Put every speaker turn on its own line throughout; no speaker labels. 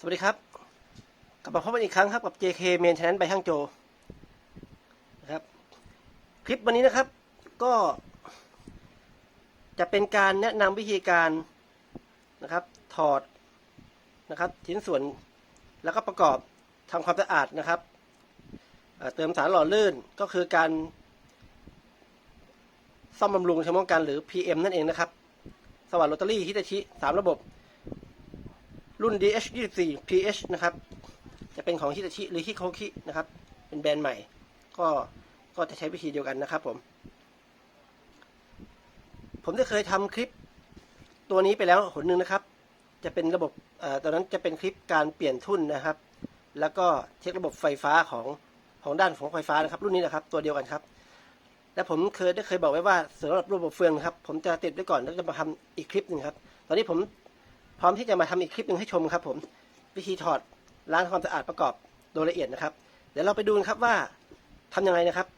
สวัสดีครับ กลับมาพบกันอีกครั้งครับกับ JK Maintenance ใบห้างโจนะครับ คลิปวันนี้นะครับก็ จะเป็นการแนะนำวิธีการนะครับ ถอดนะครับชิ้นส่วนแล้วก็ประกอบทำความสะอาดนะครับเติมสารหล่อลื่นก็คือการซ่อมบำรุงชำระกันหรือ PM นั่นเองนะครับ สวัสดิ์ลอตเตอรี่ฮิตาชิสามระบบ รุ่น DH24 PH นะครับ จะเป็นของฮิตาชิหรือฮิโคคินะครับ เป็นแบรนด์ใหม่ ก็ก็จะใช้วิธีเดียวกันนะครับผม ผมได้เคยทำคลิปตัวนี้ไปแล้วหนหนึ่งนะครับ จะเป็นระบบเอ่อตอนนั้นจะเป็นคลิปการเปลี่ยนทุ่นนะครับ แล้วก็เช็คระบบไฟฟ้าของของด้านของไฟฟ้านะครับ รุ่นนี้นะครับ ตัวเดียวกันครับ และผมเคยได้เคยบอกไว้ว่าสำหรับระบบเฟืองนะครับ ผมจะติดไว้ก่อนแล้วจะมาทำอีกคลิปหนึ่งครับ ตอนนี้ผม พร้อมที่จะมาทำอีกคลิปหนึ่งให้ชมครับผม วิธีถอดล้างความสะอาดประกอบโดยละเอียดนะครับ เดี๋ยวเราไปดูกันครับว่าทำยังไงนะครับ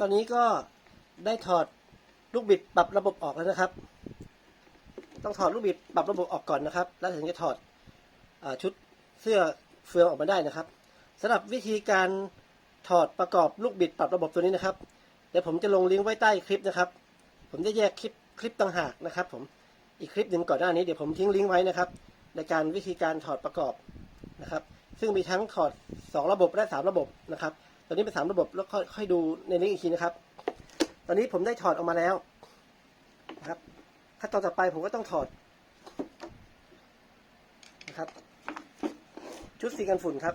ตอนนี้ก็ได้ถอดลูกบิดปรับระบบออกแล้วนะครับ ต้องถอดลูกบิดปรับระบบออกก่อนนะครับ แล้วถึงจะถอดอชุดเสื้อ เฟืองออกมาได้นะครับสำหรับวิธีการถอดประกอบลูกบิดปรับระบบตัวนี้นะครับ เดี๋ยวผมจะลงลิงก์ไว้ใต้คลิปนะครับ ผมจะแยกคลิปคลิปต่างหากนะครับ ผมอีกคลิปหนึ่งก่อนหน้านี้เดี๋ยวผมทิ้งลิงก์ไว้นะครับ ในการวิธีการถอดประกอบนะครับ ซึ่งมีทั้งถอดสองระบบและสามระบบนะครับตอนนี้เป็นสามระบบแล้วค่อยค่อยดูในนี้อีกทีนะครับ ตอนนี้ผมได้ถอดออกมาแล้วนะครับขั้นตอนต่อไปผมก็ต้องถอดนะครับ ชุดสีกันฝุ่นครับ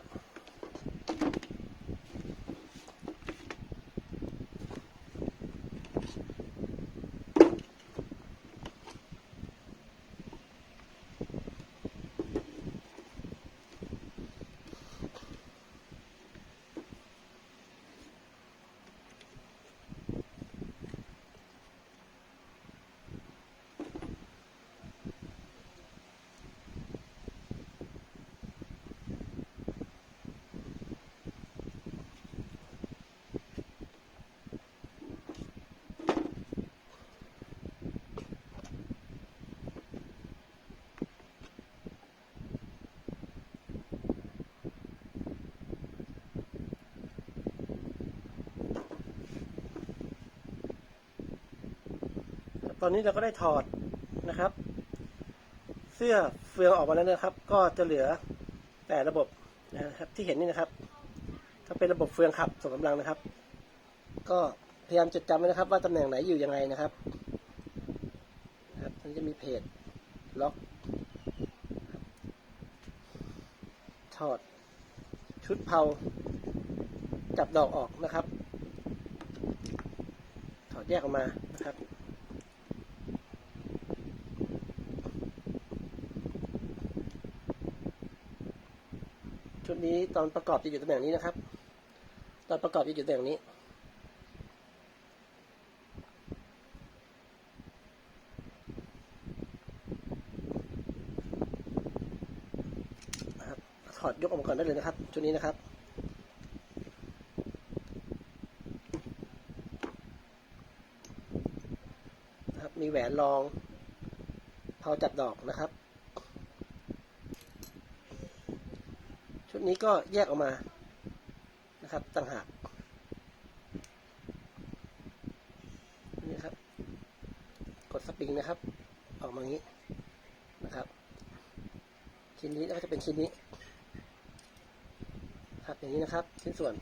ตอนนี้เราก็ได้ถอดนะครับ เสื้อเฟืองออกมาแล้วนะครับ ก็จะเหลือแต่ระบบนะครับที่เห็นนี่นะครับก็เป็นระบบเฟืองขับส่งกำลังนะครับ ก็พยายามจดจำไว้นะครับ ว่าตำแหน่งไหนอยู่ยังไงนะครับครับมันจะมีเพจล็อกถอดชุดเผาจับดอกออกนะครับ ถอดแยกออกมานะครับ ดนี้ตอนประกอบจะอยู่ตำแหน่งนี้นะครับ ตอนประกอบจะอยู่ตำแหน่งนี้นะครับถอดยกออกมาก่อนได้เลยนะครับชุดนี้นะครับนะครับ มีแหวนรองเผาจับดอกนะครับ ชุด นี้ก็แยกออกมานะครับต่างหากนี่ครับ กดสปริงนะครับ ออกมาอย่างนี้นะครับ ชิ้นนี้ก็จะเป็นชิ้นนี้ ครับอย่างนี้นะครับ ชิ้นส่วน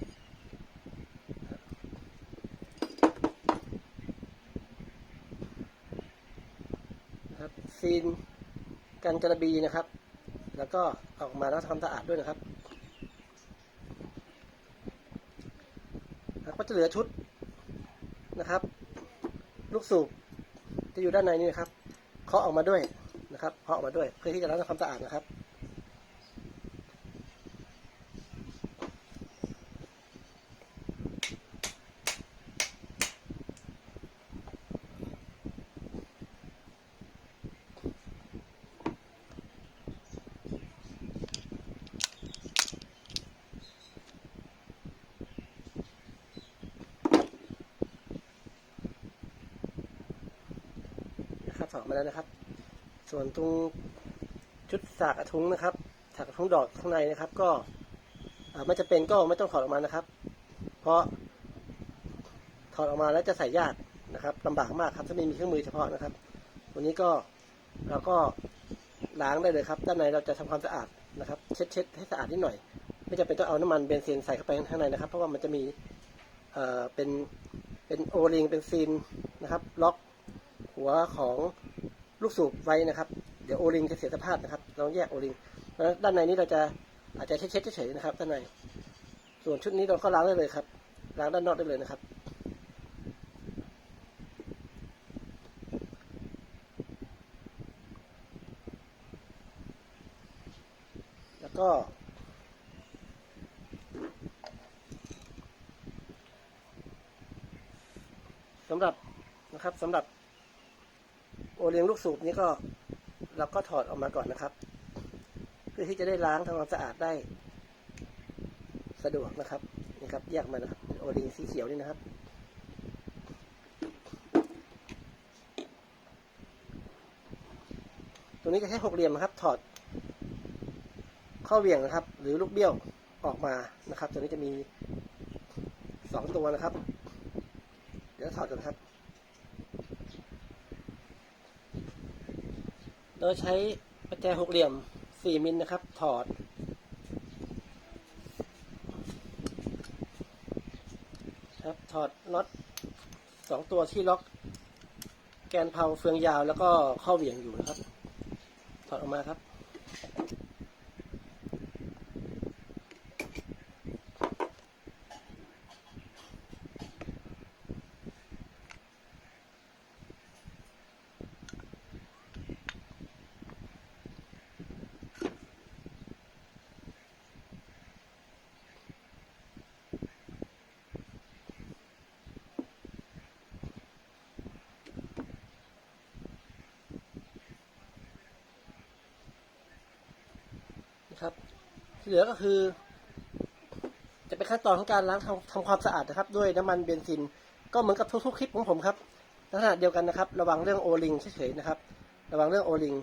นะครับซีนกันกระบีนะครับ แล้วก็ออกมาแล้วทำสะอาดด้วยนะครับ ก็ จะเหลือชุดนะครับ ลูกสูบจะอยู่ด้านในนี่นะครับเคาะออกมาด้วยนะครับเคาะออกมาด้วยเพื่อที่จะล้างทำความสะอาดนะครับ ถอดมาแล้วนะครับ ส่วนตรงชุดสากกระทุ้งนะครับสากกระทุ้งดอกข้างในนะครับ ก็ไม่จะเป็นก็ไม่ต้องถอดออกมานะครับ เพราะถอดออกมาแล้วจะใส่ยากนะครับลำบากมากครับถ้าไม่มีเครื่องมือเฉพาะนะครับ วันนี้ก็เราก็ล้างได้เลยครับ ด้านในเราจะทำความสะอาดนะครับ เช็ดเช็ดให้สะอาดนิดหน่อย ไม่จำเป็นต้องเอาน้ำมันเบนซินใส่เข้าไปข้างในนะครับ เพราะว่ามันจะมีเอ่อเป็นเป็นโอริงเป็นซีนนะครับ ล็อกหัวของ ลูกสูบไว้นะครับ เดี๋ยวโอริงจะเสียสภาพนะครับ เราแยกโอริงด้านในนี้เราจะอาจจะเช็ดเช็ดเฉยๆนะครับด้านใน ส่วนชุดนี้เราก็ล้างได้เลยครับ ล้างด้านนอกได้เลยนะครับ แล้วก็สำหรับนะครับสำหรับ โอเลี้ยงลูกสูบนี้ก็เราก็ถอดออกมาก่อนนะครับ เพื่อที่จะได้ล้างทำความสะอาดได้ สะดวกนะครับนี่ครับแยกมานะครับโอเลี้ยงสีเขียวนี่นะครับตัวนี้จะใช้หกเหลี่ยมนะครับ ถอด ข้อเหวี่ยงนะครับ หรือลูกเบี้ยวออกมานะครับ ตัวนี้จะมีสองตัวนะครับ เดี๋ยวถอดกันครับ เราใช้ประแจหกเหลี่ยม4มิลนะครับ ถอด ครับถอดน็อตสองตัวที่ล็อก แกนเพาเฟืองยาวแล้วก็ข้อเหวี่ยงอยู่นะครับ ถอดออกมาครับ ที่เหลือก็คือ จะเป็นขั้นตอนของการล้างทำทำความสะอาดนะครับ ด้วยน้ำมันเบนซิน ก็เหมือนกับทุกๆคลิปของผมครับลักษณะเดียวกันนะครับ ระวังเรื่องโอลิงเฉยๆนะครับ ระวังเรื่องโอลิง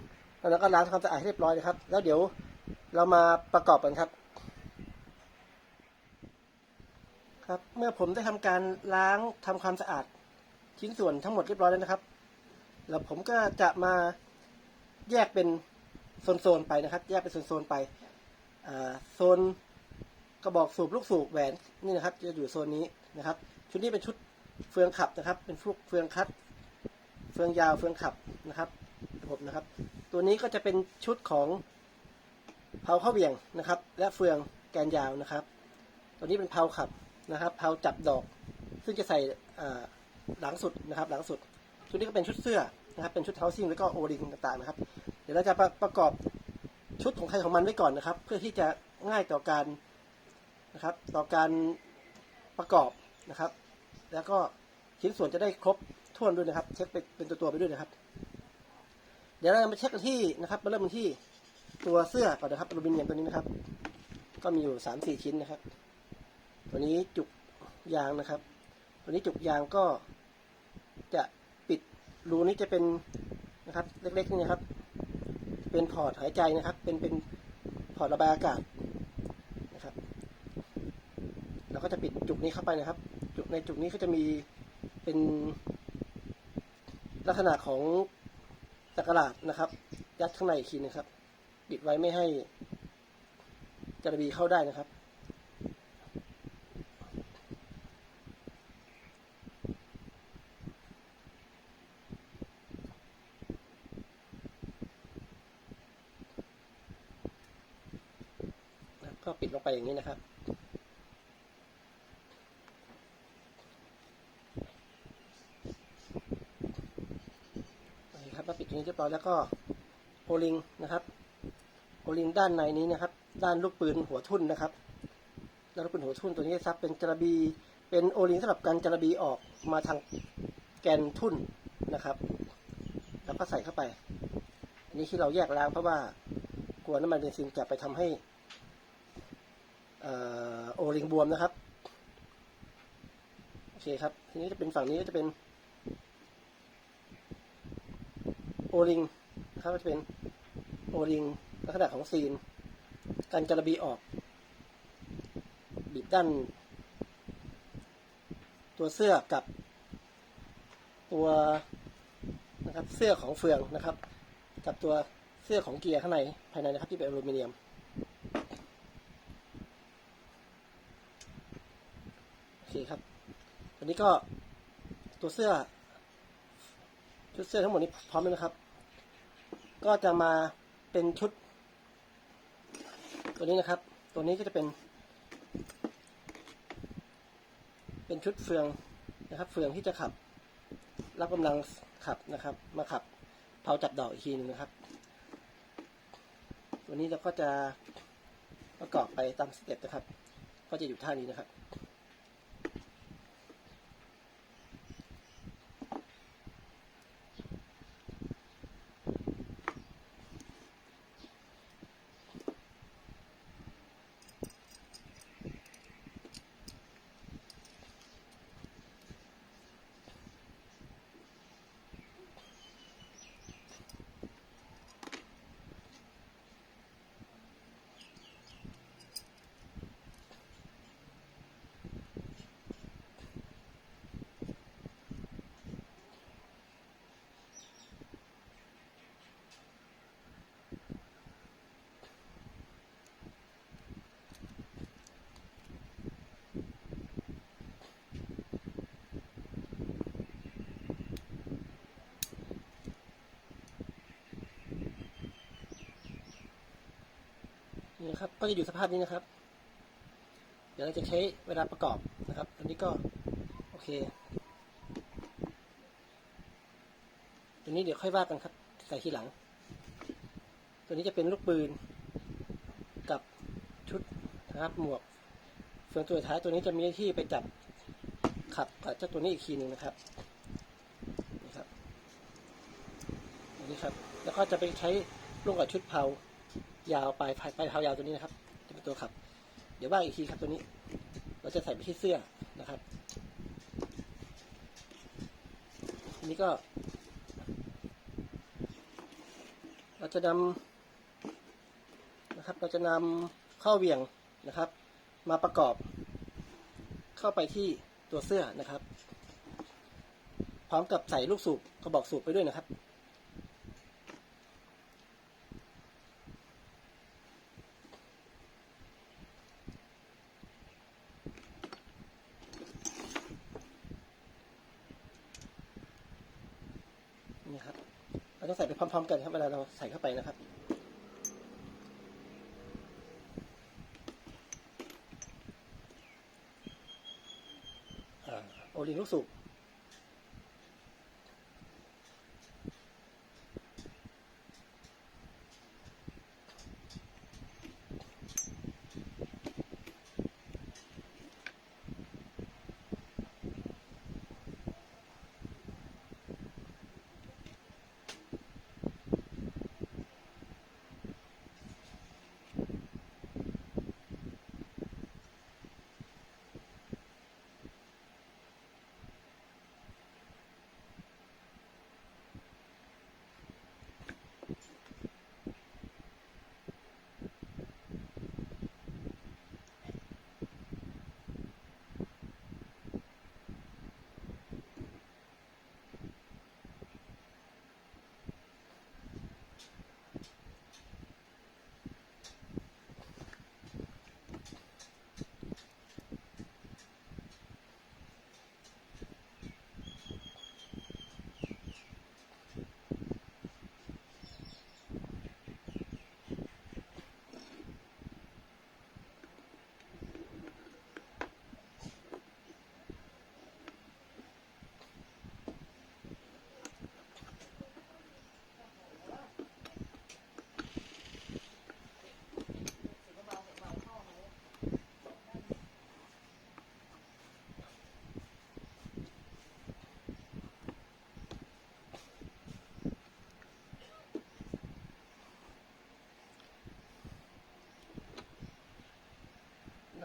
แล้วก็ล้างทำความสะอาดให้เรียบร้อยนะครับ แล้วเดี๋ยวเรามาประกอบกันครับ ครับ เมื่อผมได้ทำการล้างทำความสะอาด ชิ้นส่วนทั้งหมดเรียบร้อยแล้วนะครับ แล้วผมก็จะมาแยกเป็นโซนๆไปนะครับ แยกเป็นโซนๆไป โซนกระบอกสูบลูกสูบแหวนนี่นะครับ จะอยู่โซนนี้นะครับ ชุดนี้เป็นชุดเฟืองขับนะครับ เป็นฟุกเฟืองคัด เฟืองยาวเฟืองขับนะครับระบบนะครับ ตัวนี้ก็จะเป็นชุดของเพาเข้าเหวี่ยงนะครับ และเฟืองแกนยาวนะครับ ตัวนี้เป็นเพาขับนะครับเพาจับดอก ซึ่งจะใส่หลังสุดนะครับ หลังสุด ชุดนี้ก็เป็นชุดเสื้อนะครับ เป็นชุดเท้าซิ่งแล้วก็โอริงต่างๆนะครับ เดี๋ยวเราจะประประกอบ ชุดของใครของมันไว้ก่อนนะครับ เพื่อที่จะง่ายต่อการนะครับ ต่อการประกอบนะครับ แล้วก็ชิ้นส่วนจะได้ครบถ้วนด้วยนะครับ เช็คเป็นตัวๆไปด้วยนะครับ เดี๋ยวเรามาเช็คกันที่นะครับมาเริ่มกันที่ตัวเสื้อก่อนนะครับอลูมิเนียมตัวนี้นะครับ ก็มีอยู่สามสี่ชิ้นนะครับ ตัวนี้จุกยางนะครับ ตัวนี้จุกยางก็จะปิดรูนี้จะเป็นนะครับ เล็กๆนี่นะครับ เป็นพอร์ตหายใจนะครับ เป็นเป็นพอร์ตระบายอากาศนะครับเราก็จะปิดจุกนี้เข้าไปนะครับ จุกในจุกนี้ก็จะมีเป็นลักษณะของตะกราดนะครับ ยัดข้างในอีกทีนะครับปิดไว้ไม่ให้จระบีเข้าได้นะครับนะครับก็ปิดลงไป อย่างนี้นะครับ ครับก็ปิดตรงนี้เรียบร้อยแล้วก็โอลิงนะครับโอลิงด้านในนี้นะครับ ด้านลูกปืนหัวทุ่นนะครับด้านลูกปืนหัวทุ่นตัวนี้ซับเป็นจระบีเป็นโอลิงสำหรับการจระบีออกมาทางแกนทุ่นนะครับ แล้วก็ใส่เข้าไป อันนี้ที่เราแยกล้างเพราะว่ากลัวน้ำมันเบนซินจะไปทำให้ โอลิงบวมนะครับ โอเคครับ ทีนี้จะเป็นฝั่งนี้ก็จะเป็น โอริงนะครับจะเป็นโอริงลักษณะของซีน การจระบีออก บีบด้าน ตัวเสื้อกับ ตัวนะครับเสื้อของเฟืองนะครับ กับตัวเสื้อของเกียร์ข้างในภายในนะครับที่เป็นอลูมิเนียม โอ เคครับอันนี้ก็ตัวเสื้อชุดเสื้อทั้งหมดนี้พร้อมแล้วนะครับ ก็จะมาเป็นชุด ตัวนี้นะครับ ตัวนี้ก็จะเป็น เป็นชุดเฟืองนะครับ เฟืองที่จะขับ รับกำลังขับนะครับ มาขับเผาจับดอกอีกทีนึงนะครับ ตัวนี้เราก็จะประกอบไปตามสเต็ปนะครับ ก็จะอยู่ท่านี้นะครับ นี่นะครับ ก็จะอยู่สภาพนี้นะครับ เดี๋ยวเราจะใช้เวลาประกอบนะครับ อันนี้ก็โอเคตัวนี้เดี๋ยวค่อยว่ากันครับใส่ทีหลัง ตัวนี้จะเป็นลูกปืน กับชุดนะครับหมวกส่วนตัวท้ายตัวนี้จะมีที่ไปจับขับกับเจ้าตัวนี้อีกทีหนึ่งนะครับนี่ครับนนี้ครับ แล้วก็จะไปใช้ร่วมกับชุดเผา ยาวปลายปลายปยเท้ายาวตัวนี้นะครับจะเป็นตัวขับ เดี๋ยวว่าอีกทีครับตัวนี้ เราจะใส่ไปที่เสื้อนะครับทีนี้ก็ เราจะนำนะครับ เราจะนำข้อเวียงนะครับ มาประกอบ เข้าไปที่ตัวเสื้อนะครับ พร้อมกับใส่ลูกสูบกระบอกสูบไปด้วยนะครับ นี่ครับ เรา ต้องใส่ไปพร้อมๆ กันครับเวลาเราใส่เข้าไปนะครับอ่าโอลิงลูกสูบ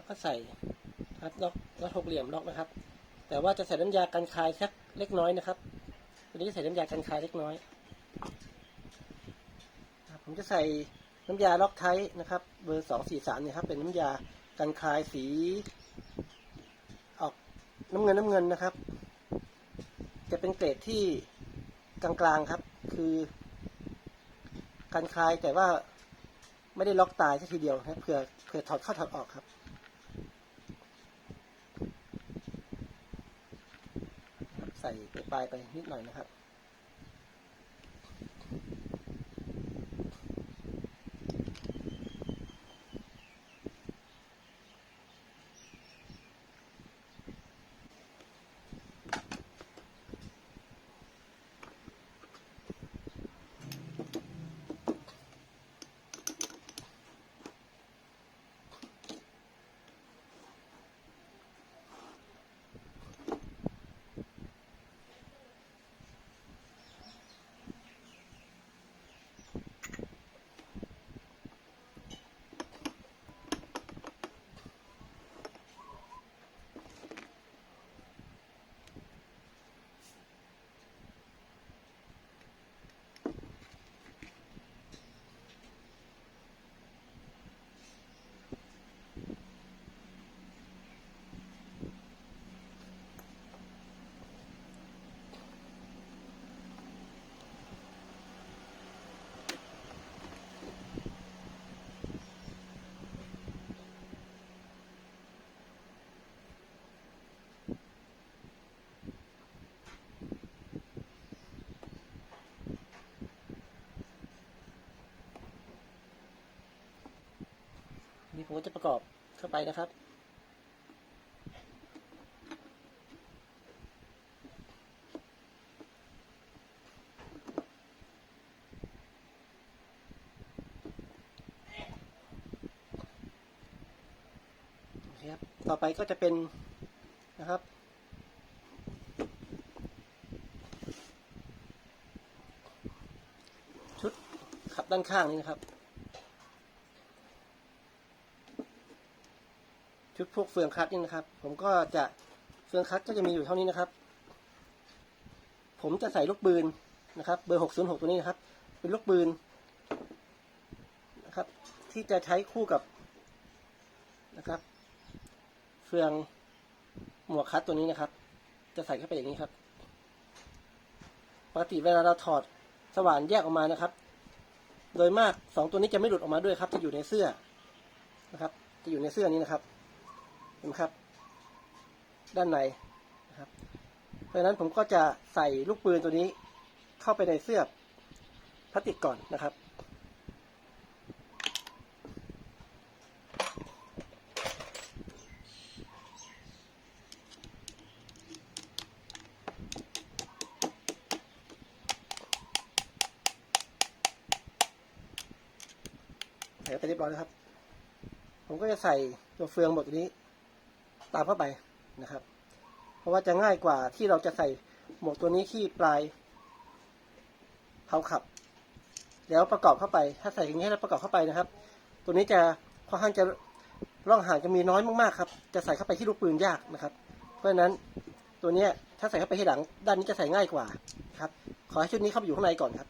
ก็ใส่ครับล็อกล็อกหกเหลี่ยมล็อกนะครับ แต่ว่าจะใส่น้ำยากันคายสักเล็กน้อยนะครับตัวนี้จะใส่น้ำยากันคายเล็กน้อยผมจะใส่น้ำยาล็อกไทท์นะครับ เบอร์สองสี่สามเนี่ยครับ เป็นน้ำยากันคลายสีออกน้ำเงินน้ำเงินนะครับ จะเป็นเกรดที่กลางๆครับ คือการคลายแต่ว่าไม่ได้ล็อกตายทีเดียวนะเผื่อเผื่อถอดเข้าถอดออกครับ ใส่ปลายไปนิดหน่อยนะครับ ผมก็จะประกอบเข้าไปนะครับครับต่อไปก็จะเป็นนะครับ ชุดขับด้านข้างนี้นะครับ ชุดพ วกเฟืองคัดนี่นะครับ ผมก็จะเฟืองคัดก็จะมีอยู่เท่านี้นะครับ ผมจะใส่ลูกปืนนะครับ เบอร์หกศูนย์หกตัวนี้นะครับ เป็นลูกปืนนะครับ ที่จะใช้คู่กับนะครับ เฟืองหมวกคัดตัวนี้นะครับ จะใส่เข้าไปอย่างนี้ครับปกติเวลาเราถอดสว่านแยกออกมานะครับ โดยมากสองตัวนี้จะไม่หลุดออกมาด้วยครับ จะอยู่ในเสื้อนะครับ จะอยู่ในเสื้อนี้นะครับ เห็นไหมครับ ด้านในนะครับ เพราะฉะนั้นผมก็จะใส่ลูกปืนตัวนี้เข้าไปในเสื้อพลาสติกก่อนนะครับใส่ไปเรียบร้อยแล้วครับ ผมก็จะใส่ตัวเฟืองหมดนี้ ตามเข้าไปนะครับ เพราะว่าจะง่ายกว่าที่เราจะใส่หมวกตัวนี้ที่ปลายเผาขับ แล้วประกอบเข้าไป ถ้าใส่อย่างนี้แล้วประกอบเข้าไปนะครับ ตัวนี้จะค่อนข้างจะร่องห่างจะมีน้อยมากๆครับ จะใส่เข้าไปที่ลูกปืนยากนะครับ เพราะฉะนั้นตัวนี้ถ้าใส่เข้าไปที่หลัง ด้านนี้จะใส่ง่ายกว่าครับ ขอให้ชุดนี้เข้าไปอยู่ข้างในก่อนครับ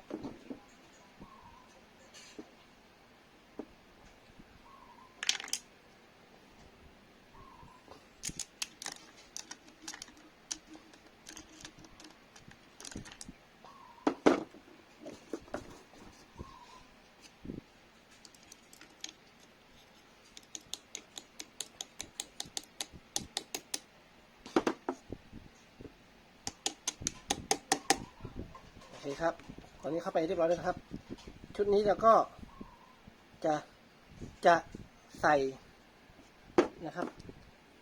ครับตอนนี้เข้าไปเรียบร้อยแล้วครับ ชุดนี้เราก็จะจะใส่นะครับ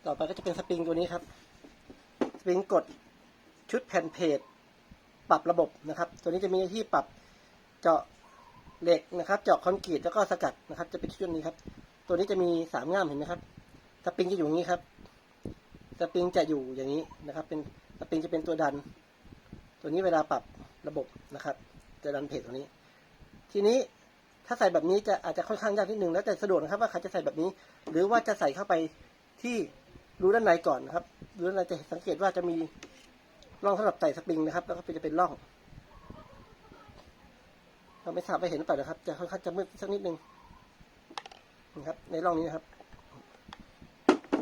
ต่อไปก็จะเป็นสปริงตัวนี้ครับ สปริงกดชุดแผ่นเพจปรับระบบนะครับ ตัวนี้จะมีที่ปรับเจาะเหล็กนะครับ เจาะคอนกรีตแล้วก็สกัดนะครับ จะเป็นชุดนี้ครับ ตัวนี้จะมีสามง่ามเห็นไหมครับ สปริงจะอยู่อย่างนี้ครับ สปริงจะอยู่อย่างนี้นะครับ เป็นสปริงจะเป็นตัวดัน ตัวนี้เวลาปรับ ระบบนะครับ จะดันเพจตัวนี้ ทีนี้ถ้าใส่แบบนี้จะอาจจะค่อนข้างยากนิดนึงแล้วแต่สะดวกนะครับว่าใครจะใส่แบบนี้ หรือว่าจะใส่เข้าไปที่รูด้านในก่อนนะครับรูด้านในจะสังเกตว่าจะมีร่องสำหรับใส่สปริงนะครับ แล้วก็จะเป็นร่องเราไม่ทราบว่าเห็นหรือเปล่านะครับ จะค่อนข้างจะมืดสักนิดนึงนะครับ ในร่องนี้นะครับ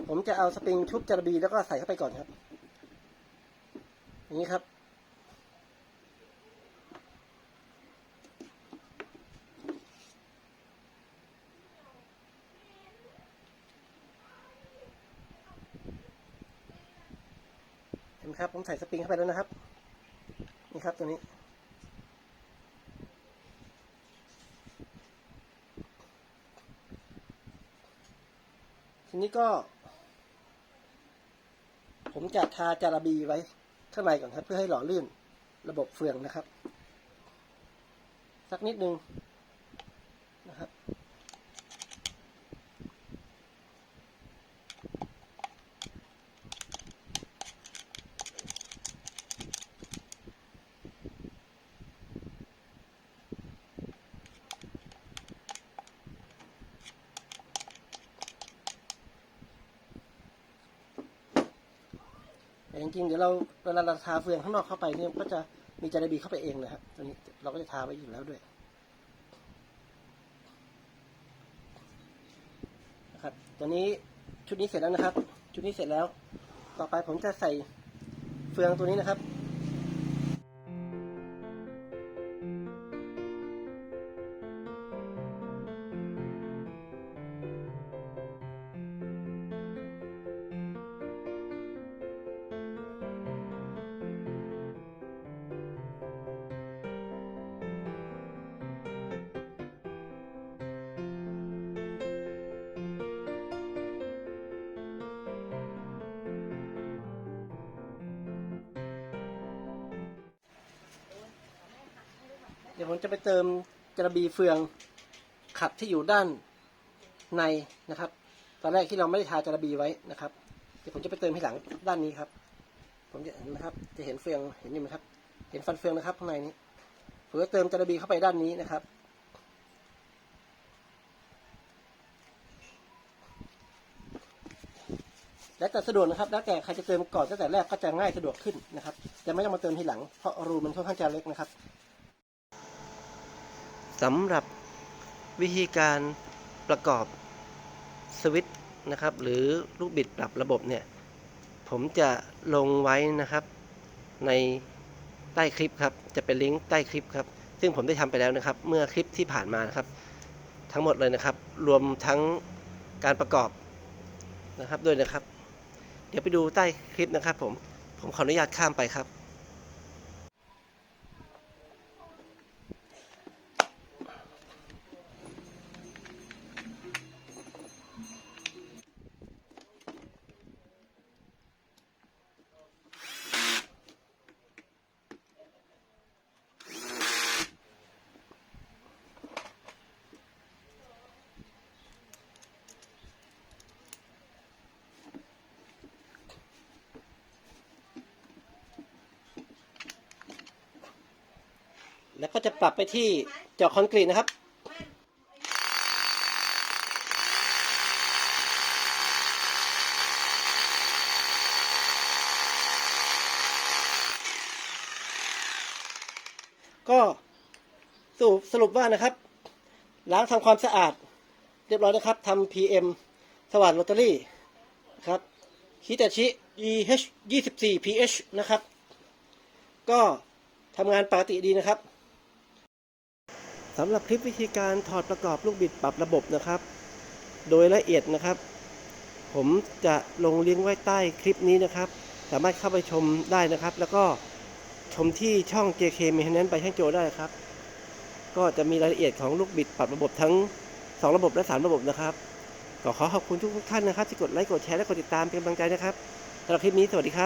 ผมจะเอาสปริงชุบจารบีแล้วก็ใส่เข้าไปก่อนครับ อย่างนี้ครับ นไหมครับ ผมใส่สปริงเข้าไปแล้วนะครับ นี่ครับตัวนี้ ทีนี้ก็ ผมจะทาจาระบีไว้ข้างในก่อนครับ เพื่อให้หล่อลื่นระบบเฟืองนะครับ สักนิดนึงนะครับ แต่จริงๆ เดี๋ยวเราเว ลาเราทาเฟืองข้างนอกเข้าไปเนี่ยก็จะมีจาระบีเข้าไปเองนะครับตัวนี้เราก็จะทาไว้อยู่แล้วด้วยนะครับตัวนี้ชุดนี้เสร็จแล้วนะครับ ชุดนี้เสร็จแล้ว ต่อไปผมจะใส่เฟืองตัวนี้นะครับ จะไปเติมจระบีเฟืองขัดที่อยู่ด้านในนะครับ ตอนแรกที่เราไม่ได้ทาจระบีไว้นะครับเดี๋ยวผมจะไปเติมที่หลังด้านนี้ครับ ผมจะเห็นนะครับ จะเห็นเฟืองเห็นอยู่ไหมครับ เห็นฟันเฟืองนะครับข้างในนี้ผมจะเติมจระบีเข้าไปด้านนี้นะครับ แล้วแต่สะดวกนะครับ แล้วแต่ใครจะเติมก่อนตั้งแต่แรกก็จะง่ายสะดวกขึ้นนะครับจะไม่ต้องมาเติมทีหลังเพราะรูมันค่อนข้างจะเล็กนะครับ สำหรับวิธีการประกอบสวิตช์นะครับ หรือลูกบิดปรับระบบเนี่ย ผมจะลงไว้นะครับ ในใต้คลิปครับ จะเป็นลิงก์ใต้คลิปครับ ซึ่งผมได้ทำไปแล้วนะครับ เมื่อคลิปที่ผ่านมานะครับ ทั้งหมดเลยนะครับ รวมทั้งการประกอบนะครับด้วยนะครับ เดี๋ยวไปดูใต้คลิปนะครับ ผมผมขออนุญาตข้ามไปครับ แลับไปที่เจาะคอนกรีตนะครับ ก็สรุปสรุปว่านะครับ ล้างทำความสะอาด เรียบร้อยนะครับทำ PM สว่านโรตารี่ครับฮิตาชิ EH 24 PH นะครับ ก็ทำงานปกติดีนะครับ สำหรับคลิปวิธีการถอดประกอบลูกบิดปรับระบบนะครับ โดยละเอียดนะครับ ผมจะลงลิงก์ไว้ใต้คลิปนี้นะครับ สามารถเข้าไปชมได้นะครับ แล้วก็ชมที่ช่อง JK Maintenance ไปช่างโจได้ครับ ก็จะมีรายละเอียดของลูกบิดปรับระบบทั้ง 2 ระบบและ 3 ระบบนะครับก็ขอขอบคุณทุกท่านนะครับที่กดไลค์กดแชร์และกดติดตามเป็นกำลังใจนะครับสำหรับคลิปนี้สวัสดีครับ